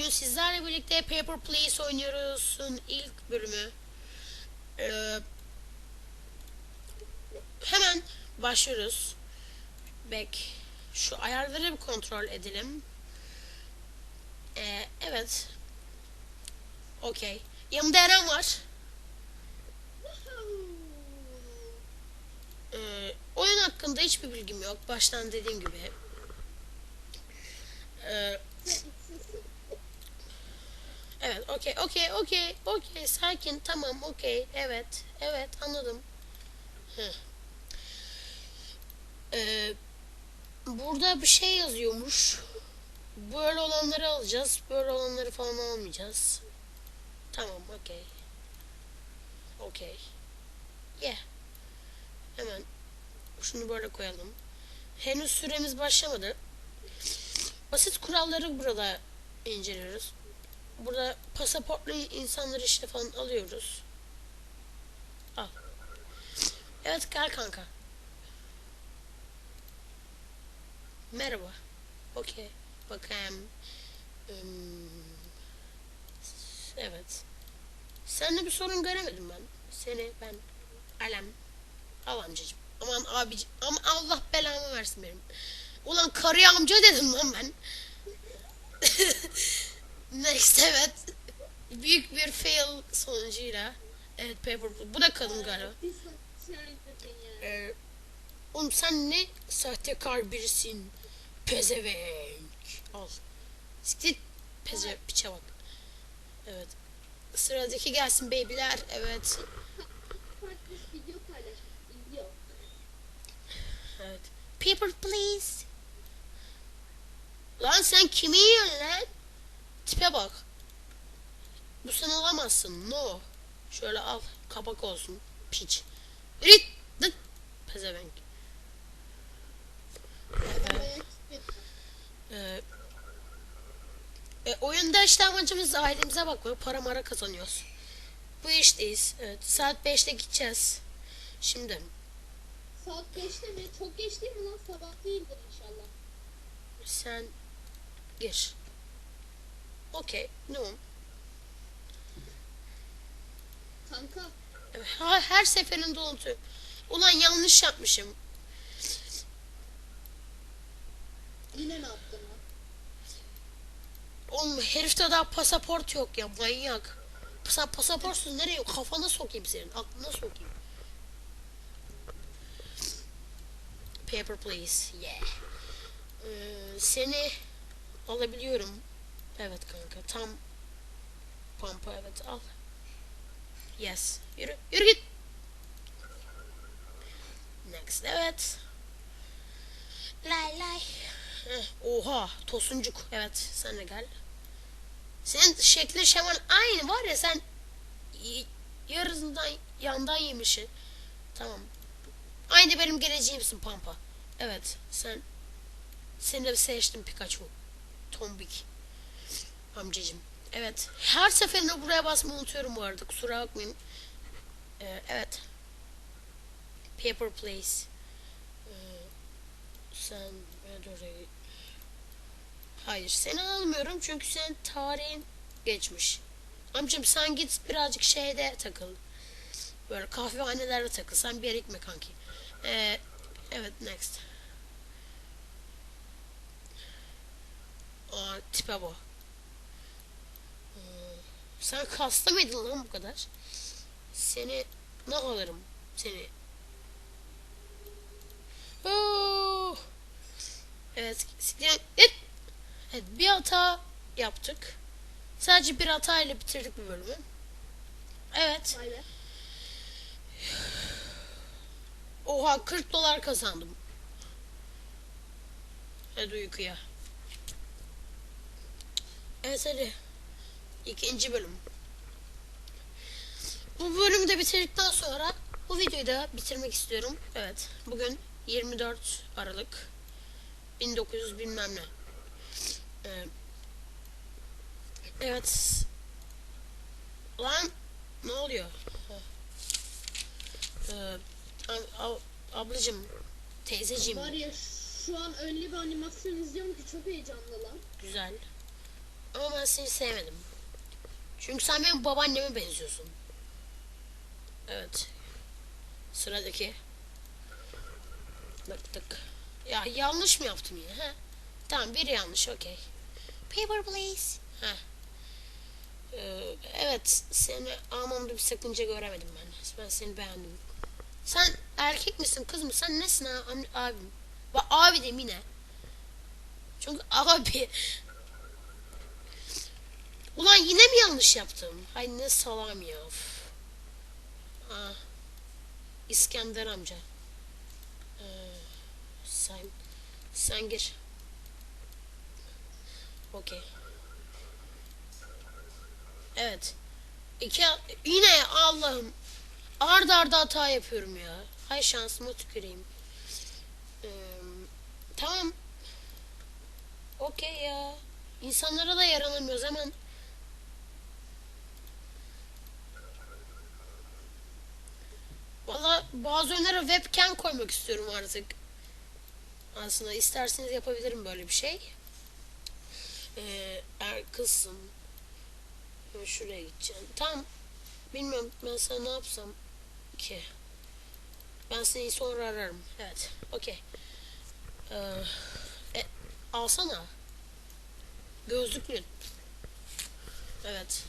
Bugün sizlerle birlikte Paper Please oynuyoruz'un ilk bölümü. Ee, hemen başlıyoruz. Bek. Şu ayarları bir kontrol edelim. Ee, evet. Okey. Yanımda Eren var. Ee, oyun hakkında hiçbir bilgim yok. Baştan dediğim gibi. Ee, evet, okey, okey, okey, okey, sakin, tamam, okey, evet, evet, anladım. Ee, burada bir şey yazıyormuş. Böyle olanları alacağız, böyle olanları falan almayacağız. Tamam, okey. Okey. Yeah. Hemen şunu böyle koyalım. Henüz süremiz başlamadı. Basit kuralları burada inceliyoruz. Burada pasaportlu insanları işte falan alıyoruz. Al. Evet gel kanka. Merhaba. Okey. Bakayım. Hmm. Evet. Seninle bir sorun göremedim ben. Seni ben. Alem. Al amcacım. Aman abici. Ama Allah belamı versin benim. Ulan karıya amca dedim lan ben. Next evet. Büyük bir fail sonucuyla. Evet paper. Bu da kadın galiba. Ee, oğlum sen ne sahtekar birisin. Pezevenk. Al. Siktir. Peze piçe bak. Evet. Sıradaki gelsin beybiler. Evet. Evet. Paper please. Lan sen kimi yiyorsun lan? Tipe bak. Bu sen olamazsın. No. Şöyle al. Kapak olsun. Piç. Rit. Dıt. Pezevenk. Ee, e, oyunda işte amacımız ailemize bakmak. Para mara kazanıyoruz. Bu işteyiz. Evet. Saat 5'te gideceğiz. Şimdi. Saat 5'te mi? Çok geç değil mi lan? Sabah değildir inşallah. Sen gir. Okey. Ne o? Kanka Ha- Her seferinde unutuyorum. Ulan yanlış yapmışım. yine ne yaptın lan? Oğlum herifte daha pasaport yok ya manyak. Sen pasaportsuz nereye kafana sokayım senin aklına sokayım. Paper please. Yeah. Ee, seni alabiliyorum. Evet kanka tam pampa evet al. Yes. Yürü. Yürü git. Next. Evet. Lay lay. Heh, oha. Tosuncuk. Evet. Sen de gel. Senin şekli şeman aynı var ya sen yarısından yandan yemişsin. Tamam. Aynı benim geleceğimsin Pampa. Evet sen seni de seçtim Pikachu. Tombik. Amcacım. Evet. Her seferinde buraya basmayı unutuyorum bu arada. Kusura bakmayın. Ee, evet. Paper Place. Ee, sen Bedore- Hayır seni almıyorum çünkü senin tarihin geçmiş. Amcım sen git birazcık şeyde takıl. Böyle kahvehanelerde takıl. Sen bir yere gitme kanki. Ee, evet next. Aa tipe bu. Sen kasta mıydın lan bu kadar? Seni ne alırım seni. Oo. Evet. Evet. Evet, bir hata yaptık. Sadece bir hata ile bitirdik bu bölümü. Evet. Be. Oha 40 dolar kazandım. Hadi uykuya. Evet hadi. İkinci bölüm. Bu bölümü de bitirdikten sonra bu videoyu da bitirmek istiyorum. Evet. Bugün 24 Aralık 1900 bilmem ne. Ee, evet. Lan ne oluyor? Ee, ab- ab- ablacım, teyzeciğim Var ya şu an öyle bir animasyon izliyorum ki çok heyecanlı lan. güzel. Ama ben seni sevmedim. Çünkü sen benim babaanneme benziyorsun. Evet. Sıradaki. Tık tık. Ya yanlış mı yaptım yine? Ha? Tamam biri yanlış okey. Paper please. Ha. Ee, evet seni almamda bir sakınca göremedim ben. Ben seni beğendim. Sen erkek misin kız mı? Sen nesin ha? Abim. Bak abi de yine. Çünkü abi. Ulan yine mi yanlış yaptım? Hay ne salam ya. Ha. İskender amca. Ee, sen sen gir. Okey. Evet. İki yine Allah'ım arda arda hata yapıyorum ya. Hay şansıma tüküreyim. Ee, tamam. Okey ya. İnsanlara da yaranamıyoruz hemen. Bazı oyunlara webcam koymak istiyorum artık. Aslında isterseniz yapabilirim böyle bir şey. Ee, er. Ben şuraya gideceğim. Tamam. Bilmiyorum ben sana ne yapsam ki. Ben seni sonra ararım. Evet. Okey. Ee, e, alsana. Gözlüklü. Evet.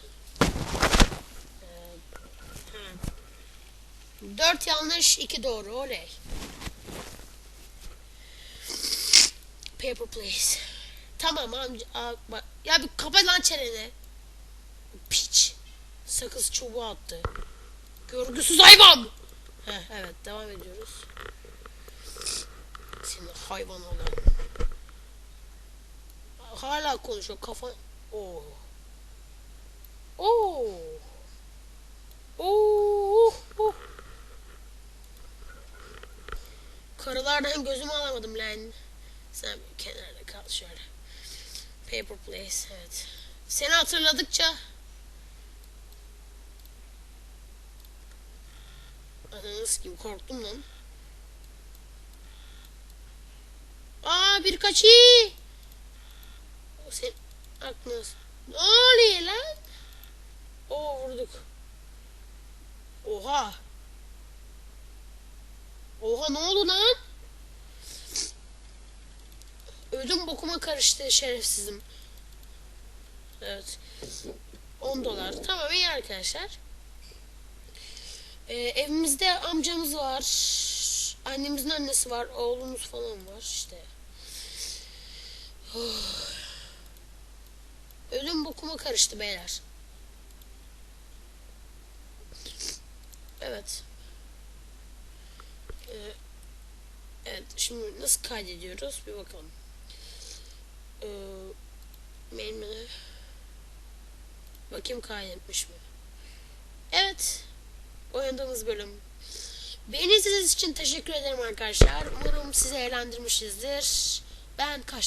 4 yanlış, 2 doğru. Oley. Paper please. Tamam amca. Abi, ya bir kapat lan çeneni. Piç. Sakız çubuğu attı. Görgüsüz hayvan. Heh, evet devam ediyoruz. Şimdi hayvan olan. Hala konuşuyor kafa. Oo. Oo. Oo. Oh. oh. Karılardan gözümü alamadım lan. Sen kenarda kal şöyle. Paper place evet. Seni hatırladıkça Ananı sikeyim korktum lan. Aa bir kaçı. Sen aklına ne oluyor lan? Oo vurduk. Oha. Oha ne oldu lan? Ödüm bokuma karıştı şerefsizim. Evet. 10 dolar. Tamam iyi arkadaşlar. Ee, evimizde amcamız var. Annemizin annesi var. Oğlumuz falan var işte. Oh. Ölüm bokuma karıştı beyler. Evet. Ee, evet şimdi nasıl kaydediyoruz bir bakalım. Ee, mail. Bakayım kaydetmiş mi? Evet. Oynadığımız bölüm. Beni izlediğiniz için teşekkür ederim arkadaşlar. Umarım sizi eğlendirmişizdir. Ben kaçtım.